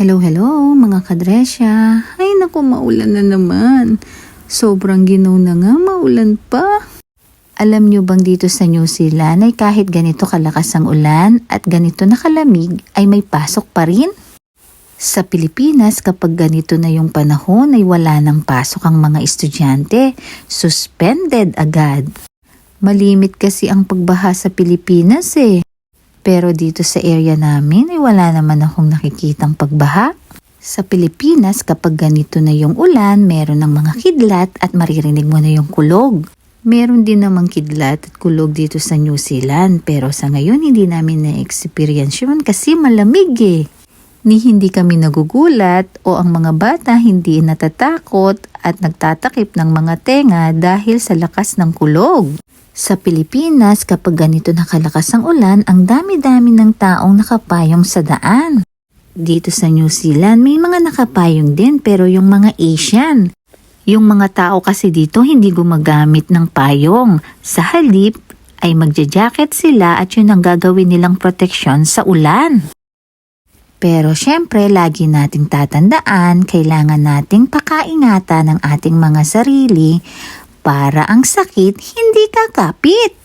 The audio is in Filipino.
Hello, hello mga kadresya. Ay naku, maulan na naman. Sobrang ginaw na nga, maulan pa. Alam nyo bang dito sa New Zealand ay kahit ganito kalakas ang ulan at ganito nakalamig ay may pasok pa rin? Sa Pilipinas kapag ganito na yung panahon ay wala nang pasok ang mga estudyante. Suspended agad. Malimit kasi ang pagbaha sa Pilipinas eh. Pero dito sa area namin ay wala naman akong nakikitang pagbaha. Sa Pilipinas, kapag ganito na yung ulan, meron ng mga kidlat at maririnig mo na yung kulog. Meron din namang kidlat at kulog dito sa New Zealand pero sa ngayon hindi namin na-experience yun kasi malamig eh. Ni hindi kami nagugulat o ang mga bata hindi natatakot at nagtatakip ng mga tenga dahil sa lakas ng kulog. Sa Pilipinas, kapag ganito nakalakas ang ulan, ang dami-dami ng taong nakapayong sa daan. Dito sa New Zealand, may mga nakapayong din pero yung mga Asian. Yung mga tao kasi dito hindi gumagamit ng payong. Sa halip ay magja-jacket sila at yun ang gagawin nilang proteksyon sa ulan. Pero syempre, lagi nating tatandaan, kailangan nating pakaingatan ng ating mga sarili para ang sakit hindi kakapit.